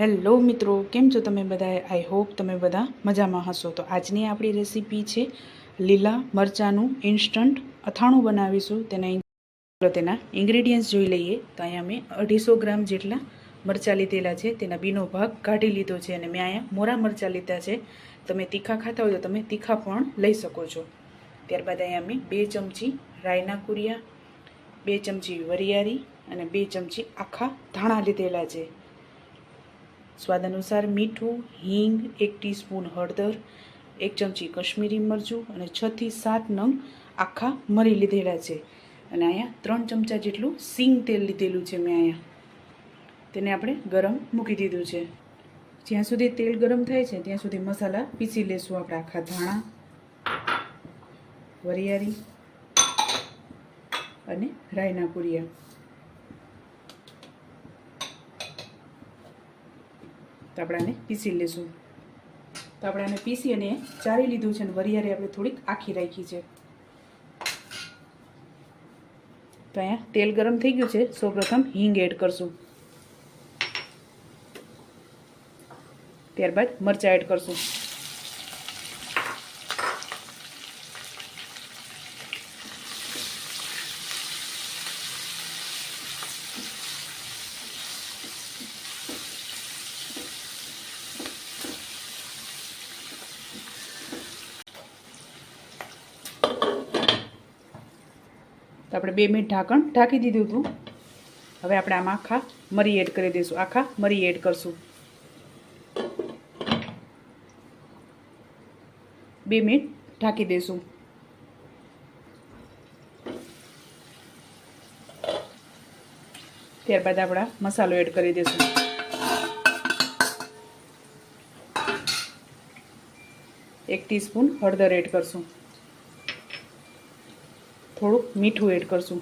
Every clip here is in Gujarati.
હેલો મિત્રો, કેમ છો તમે બધા આઈ હોપ તમે બધા મજામાં હશો. તો આજની આપણી રેસીપી છે લીલા મરચાંનું ઇન્સ્ટન્ટ અથાણું બનાવીશું. તેના તેના ઇન્ગ્રેડિયન્ટ્સ જોઈ લઈએ. તો અહીંયા મેં અઢીસો ગ્રામ જેટલા મરચાં લીધેલા છે. તેના બીનો ભાગ કાઢી લીધો છે અને મેં અહીંયા મોરા મરચાં લીધા છે. તમે તીખા ખાતા હોય તો તમે તીખા પણ લઈ શકો છો. ત્યારબાદ અહીંયા મેં બે ચમચી રાયના કુરિયા, બે ચમચી વરિયાળી અને બે ચમચી આખા ધાણા લીધેલા છે. સ્વાદ અનુસાર મીઠું, હિંગ, એક ટીસ્પૂન હળદર, એક ચમચી કશ્મીરી મરચું અને છથી સાત નંગ આખા મરી લીધેલા છે. અને અહીંયા ત્રણ ચમચા જેટલું સિંગ તેલ લીધેલું છે મેં અહીંયા. તેને આપણે ગરમ મૂકી દીધું છે. જ્યાં સુધી તેલ ગરમ થાય છે, ત્યાં સુધી મસાલા પીસી લેશું આપણે આખા ધાણા, વરિયાળી અને રાયના પૂરિયા. તો આપણે આને પીસી લેશું. તો આપણે આને પીસી અને ચારી લીધું છે અને વરિયારે આપણે થોડીક આખી રાખી છે. તો અહીંયા તેલ ગરમ થઈ ગયું છે. સૌપ્રથમ હિંગ એડ કરશું. ત્યારબાદ મરચાં એડ કરશું. તો આપણે બે મિનિટ ઢાંકણ ઢાંકી દીધું હતું. હવે આપણે આમાં આખા મરી એડ કરી દઈશું. આખા મરી એડ કરશું. બે મિનિટ ઢાંકી દઈશું. ત્યારબાદ આપણા મસાલો એડ કરી દઈશું. એક ટીસ્પૂન હળદર એડ કરશું. થોડુંક મીઠું એડ કરશું.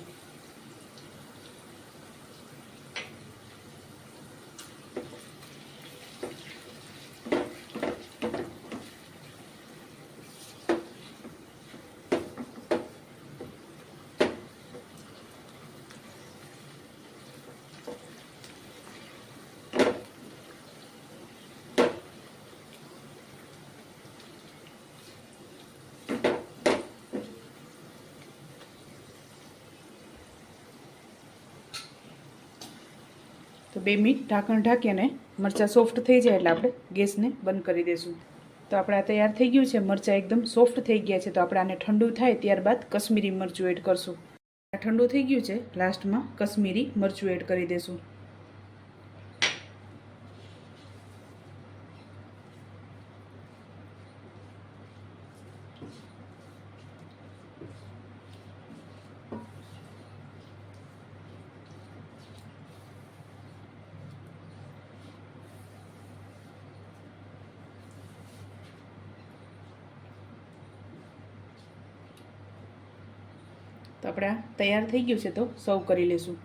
તો બે મિનિટ ઢાંકણ ઢાંકીને મરચાં સોફ્ટ થઈ જાય એટલે આપણે ગેસને બંધ કરી દઈશું તો આપણે આ તૈયાર થઈ ગયું છે. મરચાં એકદમ સોફ્ટ થઈ ગયા છે. તો આપણે આને ઠંડુ થાય ત્યારબાદ કશ્મીરી મરચું એડ કરશું. આ ઠંડુ થઈ ગયું છે. લાસ્ટમાં કશ્મીરી મરચું એડ કરી દઈશું તો આપણે આ તૈયાર થઈ ગયું છે તો સર્વ કરી લઈશું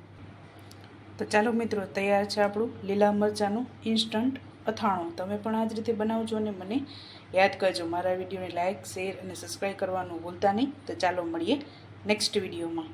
તો ચાલો મિત્રો, તૈયાર છે આપણું લીલા મરચાંનું ઇન્સ્ટન્ટ અથાણું. તમે પણ આ જ રીતે બનાવજો અને મને યાદ કરજો. મારા વિડીયોને લાઇક શેર અને સબસ્ક્રાઈબ કરવાનું ભૂલતા નહીં. તો ચાલો મળીએ નેક્સ્ટ વિડીયોમાં